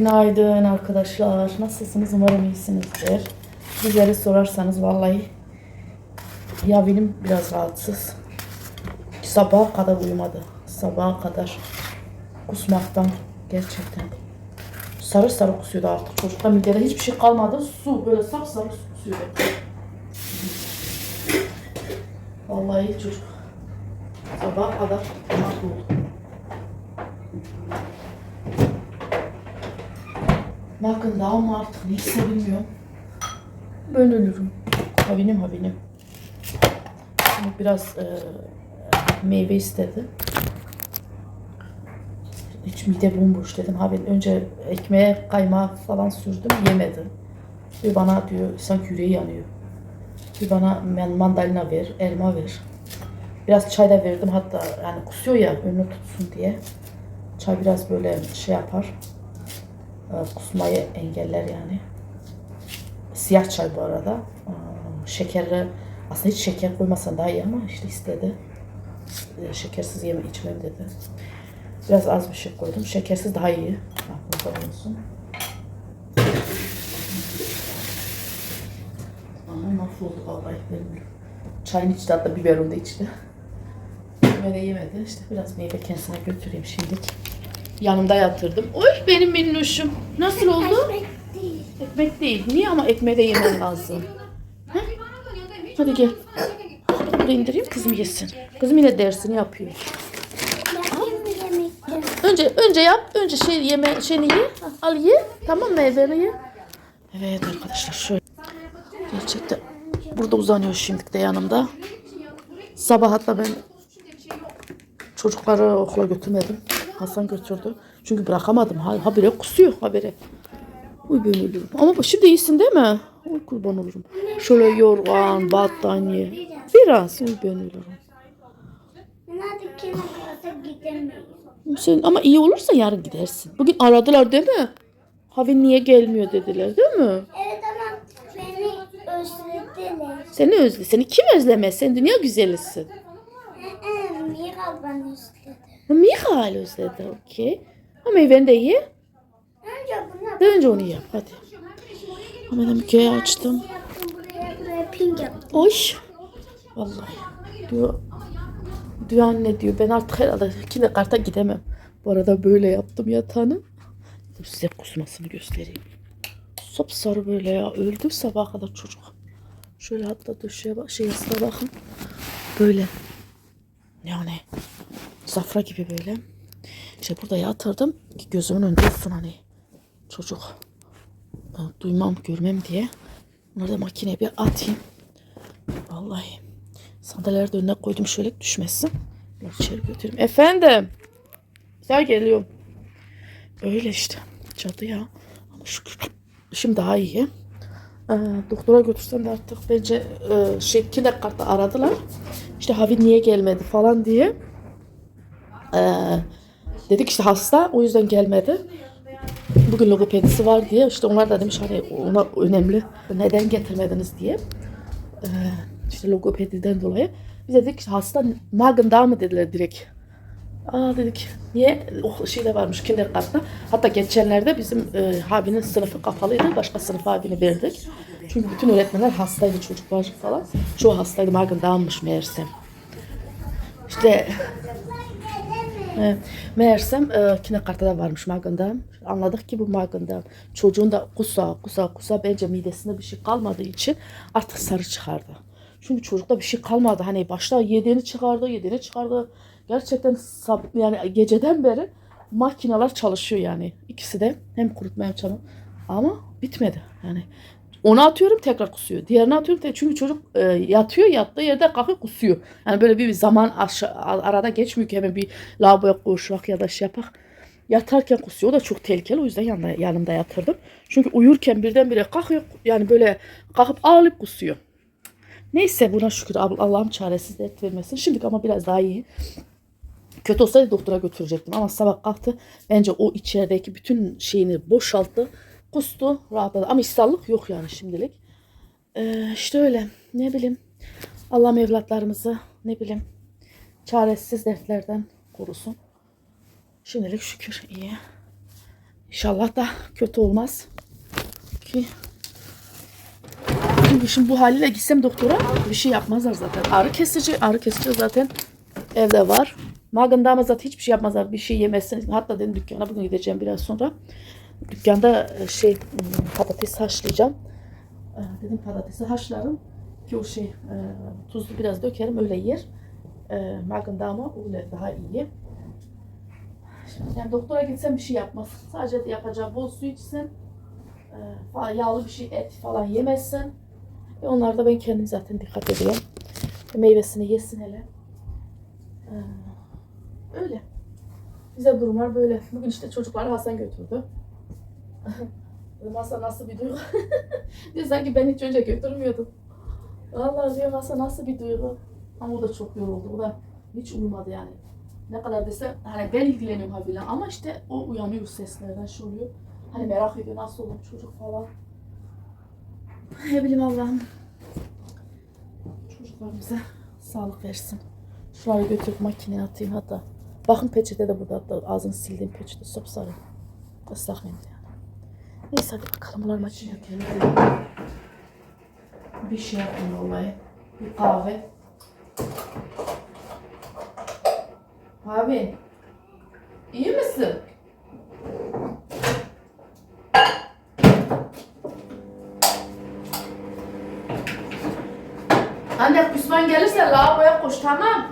Günaydın arkadaşlar. Nasılsınız? Umarım iyisinizdir. Bizleri sorarsanız vallahi ya benim biraz rahatsız. Sabaha kadar uyumadı. Sabaha kadar kusmaktan gerçekten. Sarı sarı kusuyordu artık. Çocukta midede hiçbir şey kalmadı. Su böyle sap sarı su kusuyordu. Vallahi çocuk sabaha kadar mahvoldu. Bakın daha mı artık neyse bilmiyorum. Ben ölürüm. Havinim havinim. Şimdi biraz e, meyve istedi. Hiç mide bomboş dedim. Havin önce ekmeğe kaymağı falan sürdüm yemedi. Bir bana diyor sanki yüreği yanıyor. Bir bana man- mandalina ver, elma ver. Biraz çay da verdim hatta yani kusuyor ya önünü tutsun diye. Çay biraz böyle şey yapar. E, Kusmayı engeller yani. Siyah çay bu arada. Aa, Şekerli aslında hiç şeker koymasan daha iyi ama işte istedi. E, Şekersiz yeme içmem dedi. Biraz az bir şey koydum. Şekersiz daha iyi. Aklınızda bulunsun. Ama mahvoldu vallahi benim. Çayın içti hatta biberon da içti. Yemedi yemedi. İşte biraz meyve kendisine götüreyim şimdilik. Yanımda yatırdım. Oy benim minnoşum. Nasıl oldu? Ekmek değil. Ekmek değil. Niye ama ekmeği de yemen lazım? Heh? Hadi gel. Bunu indireyim kızım yesin. Kızım yine dersini yapıyor. Mı? Önce önce yap. Önce şey yeme şeyini ye. Al ye. Tamam meyveni ye. Evet arkadaşlar şöyle. Gerçekten burada uzanıyor şimdi de yanımda. Sabah hatta ben çocukları okula götürmedim. Hasan götürdü. Çünkü bırakamadım. Ha, habire kusuyor habire. Uy ben ölürüm. Ama şimdi iyisin değil mi? Uy kurban olurum. Şöyle yorgan, battaniye. Biraz. Uy ben. Ben gidemeyiz. Sen, ama iyi olursa yarın gidersin. Bugün aradılar değil mi? Havin niye gelmiyor dediler değil mi? Evet ama beni özlediler. Seni özle. Seni kim özlemez? Sen dünya güzelisin. Mira beni özledi. Mihail özledi. Okey. Ama meyveni de ye. De önce onu yap. Hadi. Hemen de mükeyi açtım. Oy. Vallahi. Diyor. Diyor anne diyor. Ben artık herhalde karta gidemem. Bu arada böyle yaptım yatağını. Size kusmasını göstereyim. Sapsarı böyle ya. Öldü sabah kadar çocuk. Şöyle hatta döşeye bak. Şey yastığa bakın. Böyle. Yani. Safra gibi böyle. İşte burada yatırdım ki gözümün önünde olsun hani. Çocuk. Duymam, görmem diye. Bunları da makineye bir atayım. Vallahi. Sandalyeleri de önüne koydum şöyle düşmesin. Bunları içeri götüreyim. Efendim. Güzel geliyorum. Öyle işte. Cadı ya. Ama şükür. Şimdi daha iyi. Ee, doktora götürsem de artık bence e, şey kindergarten'da aradılar. İşte Havi niye gelmedi falan diye. Ee, dedik işte hasta o yüzden gelmedi. Bugün logopedisi var diye işte onlar da demiş hani ona önemli neden getirmediniz diye. Ee, işte logopediden dolayı. Biz dedik işte hasta magında mı dediler direkt. Aa dedik niye o şeyde varmış kindergarten'da. Hatta geçenlerde bizim e, abinin sınıfı kapalıydı. Başka sınıf abini verdik. Çünkü bütün öğretmenler hastaydı çocuklar falan. Çoğu hastaydı magındaymış meğersem. İşte e, meğersem e, kindergarten'da varmış magında. Anladık ki bu magında. Çocuğun da kusa kusa kusa bence midesinde bir şey kalmadığı için artık sarı çıkardı. Çünkü çocukta bir şey kalmadı. Hani başta yediğini çıkardı, yediğini çıkardı. Gerçekten sab- yani geceden beri makineler çalışıyor yani. İkisi de hem kurutma hem çama. Ama bitmedi. Yani onu atıyorum tekrar kusuyor. Diğerini atıyorum tekrar. Çünkü çocuk e, yatıyor yattığı yerde kalkıp kusuyor. Yani böyle bir zaman aşa- arada geçmiyor ki hemen bir lavaboya koşmak ya da şey yapak. Yatarken kusuyor. O da çok tehlikeli. O yüzden yanında, yanımda yatırdım. Çünkü uyurken birdenbire kalkıyor. Yani böyle kalkıp ağlayıp kusuyor. Neyse buna şükür Al- Allah'ım çaresiz dert vermesin. Şimdi ama biraz daha iyi. Kötü olsaydı doktora götürecektim ama sabah kalktı. Bence o içerideki bütün şeyini boşalttı. Kustu, rahatladı. Ama işsallık yok yani şimdilik. Ee, işte öyle. Ne bileyim. Allah'ım evlatlarımızı ne bileyim çaresiz dertlerden korusun. Şimdilik şükür iyi. İnşallah da kötü olmaz. Ki çünkü şimdi bu haliyle gitsem doktora bir şey yapmazlar zaten. Ağrı kesici, ağrı kesici zaten evde var. Maganda ama zaten hiçbir şey yapmazlar. Bir şey yemezsin. Hatta dedim dükkana bugün gideceğim biraz sonra. Dükkanda e, şey hmm, patates haşlayacağım. E, Dedim patatesi haşlarım ki o şey e, tuzlu biraz dökerim öyle yer. E, Maganda ama öyle daha iyi. Yani doktora gitsem bir şey yapmaz. Sadece de yapacağı bol su içsin. E, yağlı bir şey et falan yemezsin. E, onlar da ben kendim zaten dikkat ediyorum. Meyvesini yesin hele. Öyle. Bize durumlar böyle. Bugün işte çocukları Hasan götürdü. Hasan nasıl bir duygu? diyor sanki ben hiç önce götürmüyordum. Vallahi diyor Hasan nasıl bir duygu? Ama o da çok yoruldu. O da hiç uyumadı yani. Ne kadar desem hani ben ilgileniyorum habire ama işte o uyanıyor seslerden şey oluyor. Hani merak ediyor nasıl olur çocuk falan. Ne bileyim Allah'ım. Çocuklarımıza sağlık versin. Şurayı götürüp makineye atayım hatta. Bakın peçete de burada hatta ağzını sildiğim peçete sapsarı. Islak mendil. Neyse hadi bakalım bunlar makineye atayım. Bir şey yapayım vallahi. Bir kahve. Abi. iyi misin? Anne Küsman gelirse lavaboya koş tamam.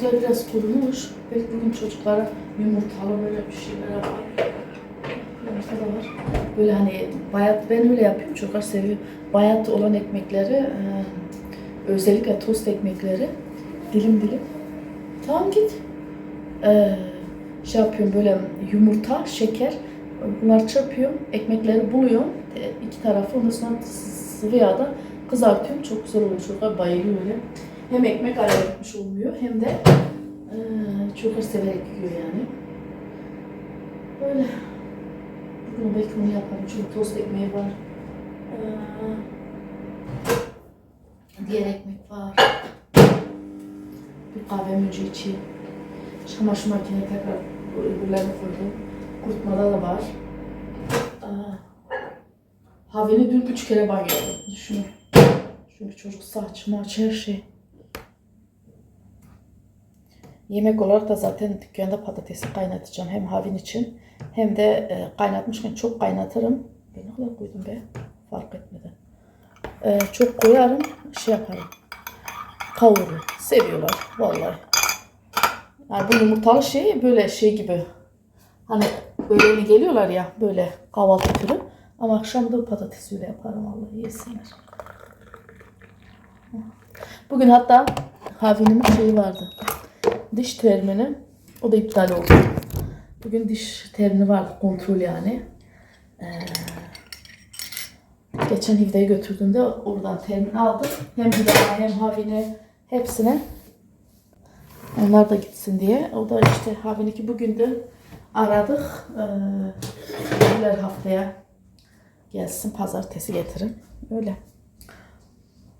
Ekmekler biraz kurumuş. Belki bugün çocuklara yumurtalı böyle bir şeyler yapar. Yumurta da var. Böyle hani bayat ben öyle yapıyorum. Çocuklar seviyor. Bayat olan ekmekleri e, özellikle tost ekmekleri dilim dilim. Tamam git. E, şey yapıyorum böyle yumurta, şeker bunları çırpıyorum. Ekmekleri buluyorum. E, iki tarafı ondan sonra sıvı yağda kızartıyorum. Çok güzel oluyor. Çocuklar bayılıyor öyle. Hem ekmek ayrılmış olmuyor hem de e, çocuklar severek yiyor yani. Böyle. Bugün belki onu yaparım çünkü tost ekmeği var. Ee, diğer ekmek var. Bir kahvemi önce içeyim. Çamaşır makineye tekrar öbürlerini koydum. Kurutmada da var. Aa, Haveni dün üç kere banyo yaptım. Düşünün. Çünkü çocuk saç, maç, her şey. Yemek olarak da zaten dükkanda patatesi kaynatacağım. Hem havin için hem de e, kaynatmışken çok kaynatırım. Ben ne kadar koydum be? Fark etmeden. E, çok koyarım, şey yaparım. Kavururum. Seviyorlar vallahi. Yani bu yumurtalı şey böyle şey gibi. Hani böyle yeni geliyorlar ya böyle kahvaltı türü. Ama akşam da patatesiyle yaparım vallahi yesinler. Bugün hatta Havi'nin şeyi vardı. Diş termini. O da iptal oldu. Bugün diş termini vardı. Kontrol yani. Ee, geçen Hivde'ye götürdüğümde oradan termin aldım. Hem Hivde'ye hem Havi'ne hepsine. Onlar da gitsin diye. O da işte Havi'ninki bugün de aradık. Ee, haftaya gelsin pazartesi getirin. Öyle.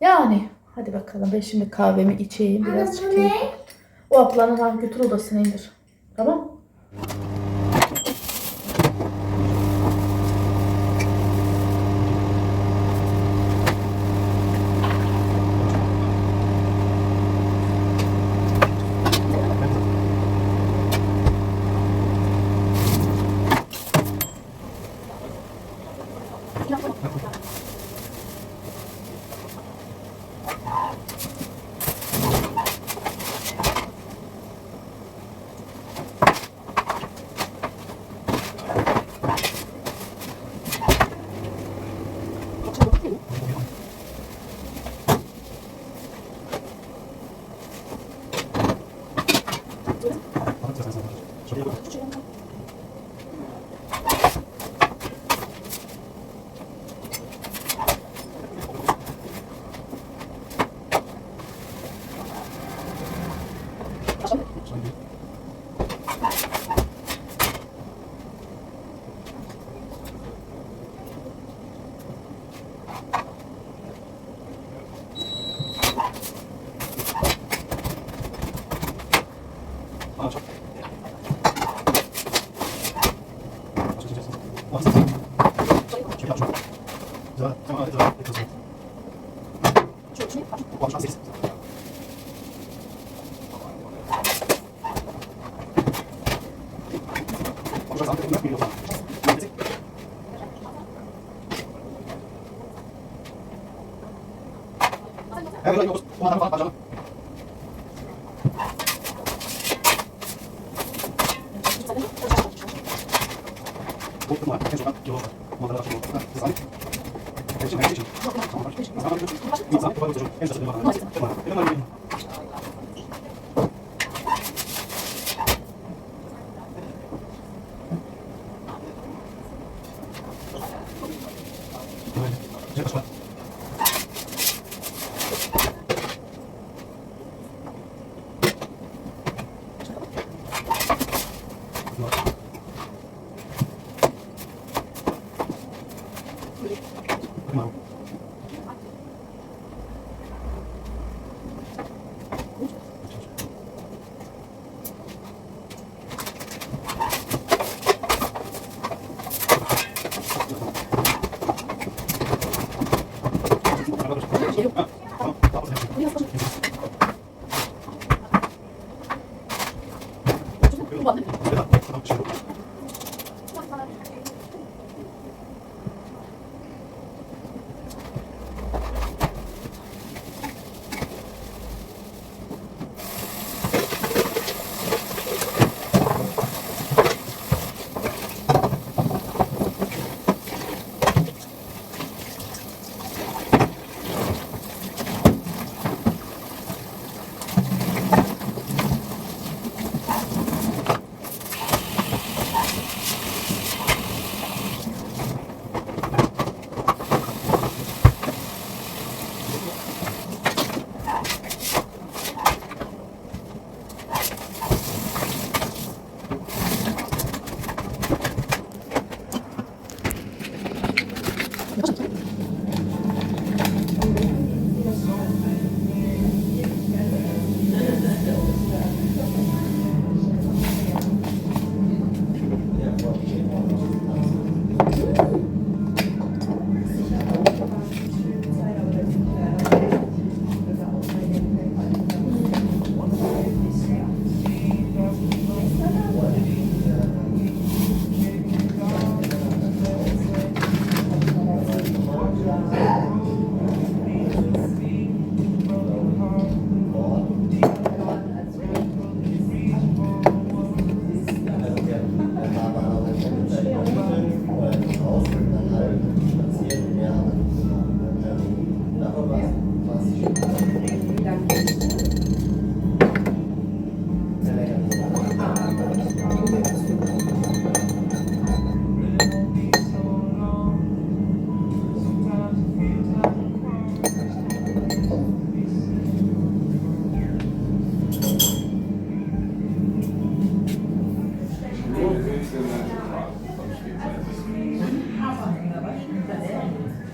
Yani hadi bakalım ben şimdi kahvemi içeyim biraz çıkayım. O ablanın ha götür odasına indir. Tamam? 好，走。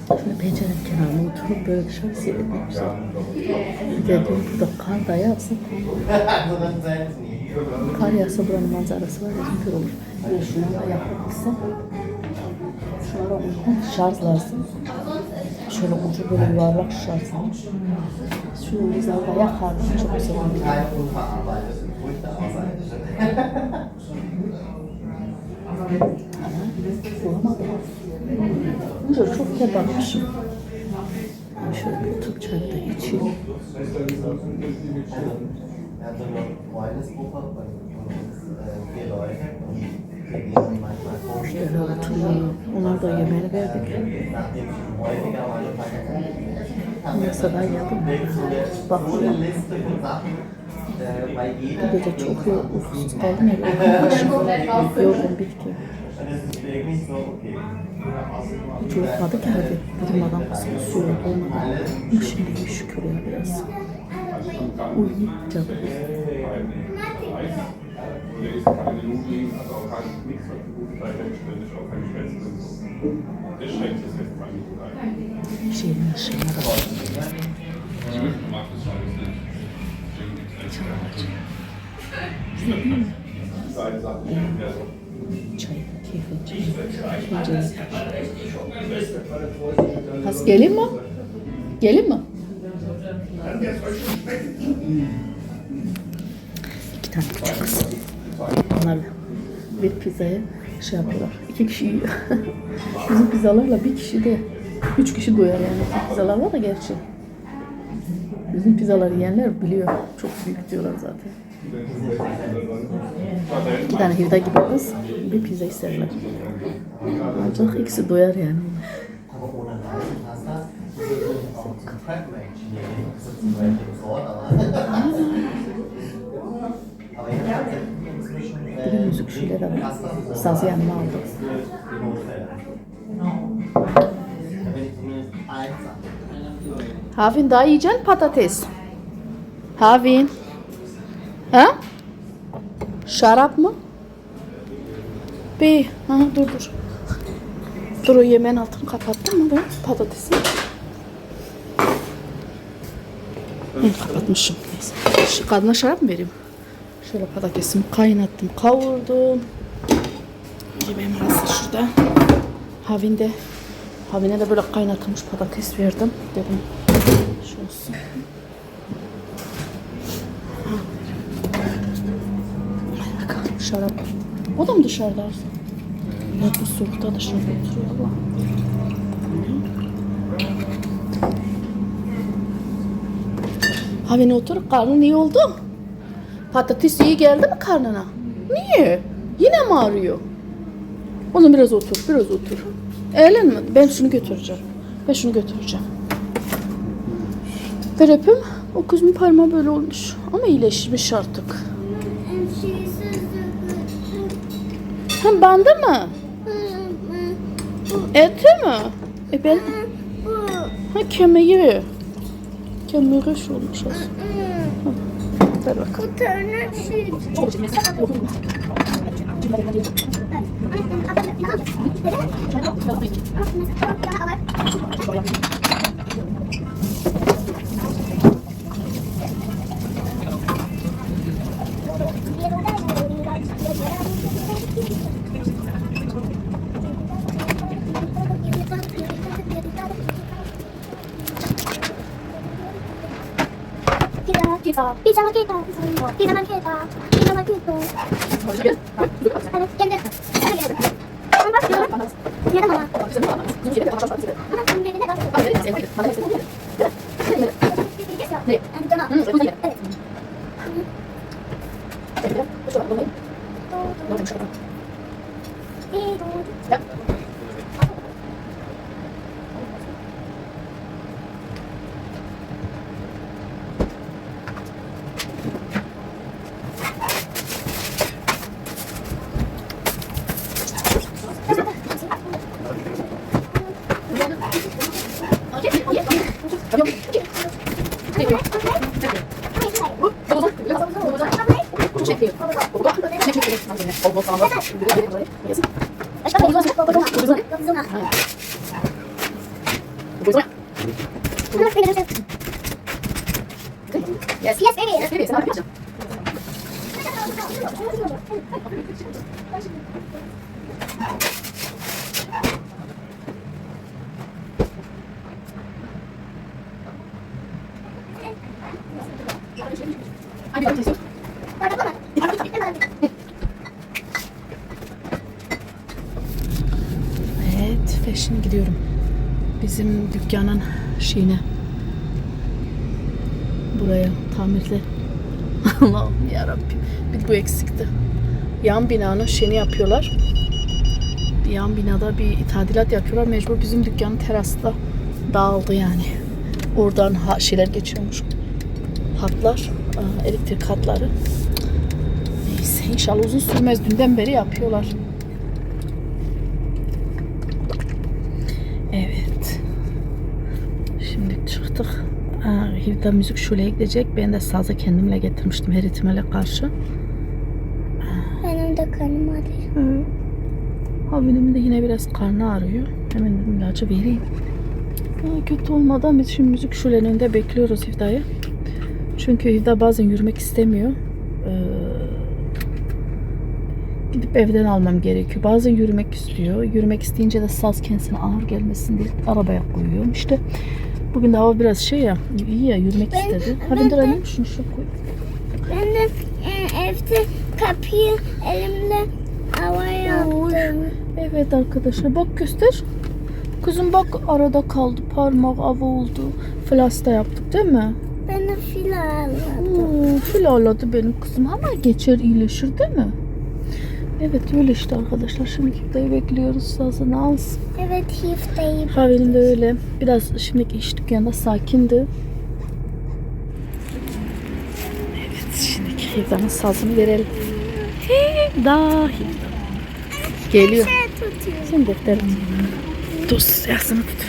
Şöyle pencerenin kenarına oturup böyle dışarı seyretmek güzel. Bir de dün burada kar da yağsa Kar yağsa buranın manzarası var ya süper olur. Böyle şuna da yapabilsem. Şuna da uygun şarj lazım. Şöyle ucu böyle yuvarlak şarj lazım. Şunu biz orada yakardım çok güzel olur. keine unverarbeiteten Bunca çok da bakmışım. Şöyle bir çayı da içeyim. Şöyle oturuyor. Onlar da yemeğini verdik. Mesela äh, weil Bu gece çok yo- uykusuz kaldım ya. Yorgun bitti. Ki hadi. Durmadan kısmı suyu olmadan. Ama şimdi şükür ya biraz. Uyuyacağım. Şeyin ja so. Çay, keyifli çay. Pencere. Has gelin mi? Gelin mi? İki tane küçük kız. Onlar bir pizzayı şey yapıyorlar. İki kişi yiyor. Bizim pizzalarla bir kişi de üç kişi doyar yani. Pizzalar var da gerçi. Bizim pizzaları yiyenler biliyor. Çok büyük diyorlar zaten. İki tane hirda gibi kız bir pizza isterler. Ancak ikisi doyar yani. Bir de müzik şeyleri var. Sazı yanıma aldım. Havin daha yiyeceksin patates. Havin. Ha? Şarap mı? Bir. Ha, dur dur. Dur o yemeğin altını kapattın mı ben? Patatesi. Hı, kapatmışım. Neyse. Şu kadına şarap mı vereyim? Şöyle patatesimi kaynattım, kavurdum. Yemeğim hazır şurada. Havin de Havine de böyle kaynatılmış patates verdim. Dedim şu olsun. Ha. Hadi bakalım şarap. O da mı dışarıda Arzu? Ne bu soğukta dışarıda oturuyor Allah. Havine otur. Karnın iyi oldu. Patates iyi geldi mi karnına? Niye? Yine mi ağrıyor? O zaman biraz otur, biraz otur. Eğlenme. Ben şunu götüreceğim. Ben şunu götüreceğim. Ver öpüm. O kızın parmağı böyle olmuş. Ama iyileşmiş artık. Ha bende mi? Eti mi? E ben... Ha kemiği. Kemiği şu olmuş. Ha, Ver bakalım tane şey. Pizza, pizza, pizza margherita, pizza margherita, pizza margherita. Hadi gel gel. Hadi gel. Ama bak diyorum. Nerede mama? Ama sen beni de bak. Ne? Tamam. Evet. Yes, yes, baby. Evet ve şimdi gidiyorum. Bizim dükkanın şeyine. Buraya tamirle. Allah'ım yarabbim. Bir bu eksikti. Yan binanın şeyini yapıyorlar. Yan binada bir tadilat yapıyorlar. Mecbur bizim dükkanın terasta dağıldı yani. Oradan ha- şeyler geçiyormuş. Hatlar, aa, elektrik hatları. Neyse inşallah uzun sürmez. Dünden beri yapıyorlar. Evet. Şimdi çıktık. Hivda müzik şöyle gidecek. Ben de sazı kendimle getirmiştim her ihtimale karşı. Benim de karnım ağrıyor. Havinemin de yine biraz karnı ağrıyor. Hemen dedim ilacı vereyim. Aa, kötü olmadan biz şimdi müzik şulenin önünde bekliyoruz Hivda'yı. Çünkü Hivda bazen yürümek istemiyor. Ee, gidip evden almam gerekiyor. Bazen yürümek istiyor. Yürümek isteyince de saz kendisine ağır gelmesin diye arabaya koyuyorum. İşte bugün de hava biraz şey ya iyi ya yürümek Ben- istedi. ben de- annem şunu şu koy. Ben de e, evde kapıyı elimle havaya yaptım. Evet arkadaşlar bak göster. Kızım bak arada kaldı parmak av oldu. Flasta yaptık değil mi? Ben de fil. Oo, fil ağladı benim kızım ama geçer iyileşir değil mi? Evet öyle işte arkadaşlar. Şimdi dayı bekliyoruz sazını alsın. Evet hifteyim. Kahvenin de öyle. Biraz şimdiki iş dükkanda sakindi. Evet şimdi Hivda'nın sazını verelim. Hivda Hivda. Geliyor. Şey tutuyor. Sen defter tut. Tuz yaksını tut.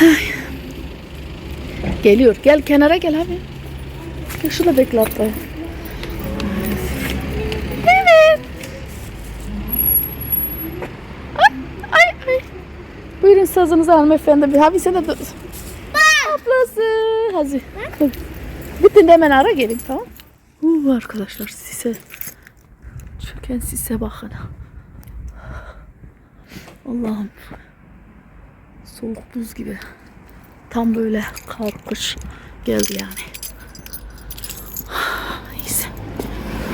Ay. Geliyor. Gel kenara gel abi. Gel şurada bekle hatta. Evet. Ay, ay, ay. Buyurun sazınızı hanımefendi. Bir abi sen de dur. Ablası. Hadi. Bitin de hemen ara gelin tamam. Uh, arkadaşlar sise. Çöken sise bakın. Allah'ım. Soğuk buz gibi. Tam böyle kış geldi yani. Neyse.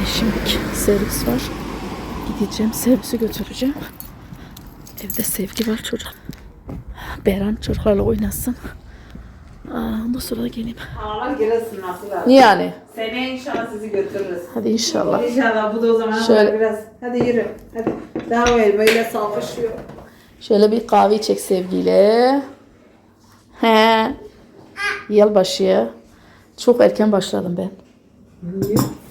E şimdiki servis var. Gideceğim servise götüreceğim. Evde sevgi var çocuk. Beren çocuklarla oynasın. Aa, ondan sonra da geleyim. Ağlar Giresun nasıl? Yani. Seneye inşallah sizi götürürüz. Hadi inşallah. İnşallah bu da o zaman Şöyle. biraz. Hadi yürü. Hadi. Daha o elmayla savaşıyor. Şöyle bir kahve içecek sevgiyle. He. Yılbaşı. Çok erken başladım ben.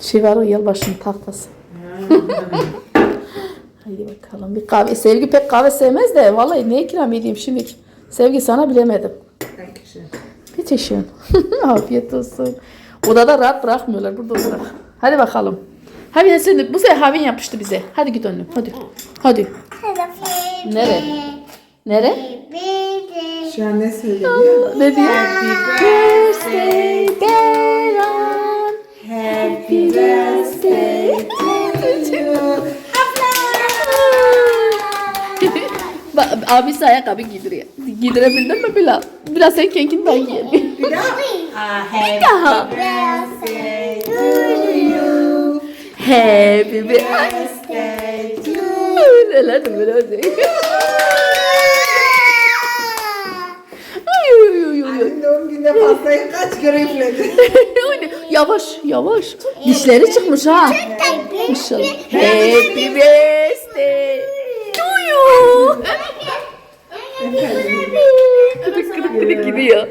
Şey var o yılbaşının tahtası. Haydi bakalım bir kahve. Sevgi pek kahve sevmez de vallahi ne ikram edeyim şimdi. Sevgi sana bilemedim. Bir teşekkür. Afiyet olsun. Odada rahat bırakmıyorlar. Burada bırak. Hadi bakalım. Hadi sen bu sefer Havin yapıştı bize. Hadi git önüm. Hadi. Hadi. Nere? Nere? Şu an ne söylüyor? Ne diyor? Birthday Beran. Happy birthday to you. Abisi ayakkabı giydiriyor. Giydirebildin mi Bilal? Bilal sen kendinden giy. Ah, happy birthday to you. Happy birthday. To ay, ay, ay. Annem doğum günde pastayı kaç kere üfledi? Yavaş yavaş. Dişleri çıkmış ha. İnşallah. Happy birthday to you. Kıdık kıdık kıdık gidiyor.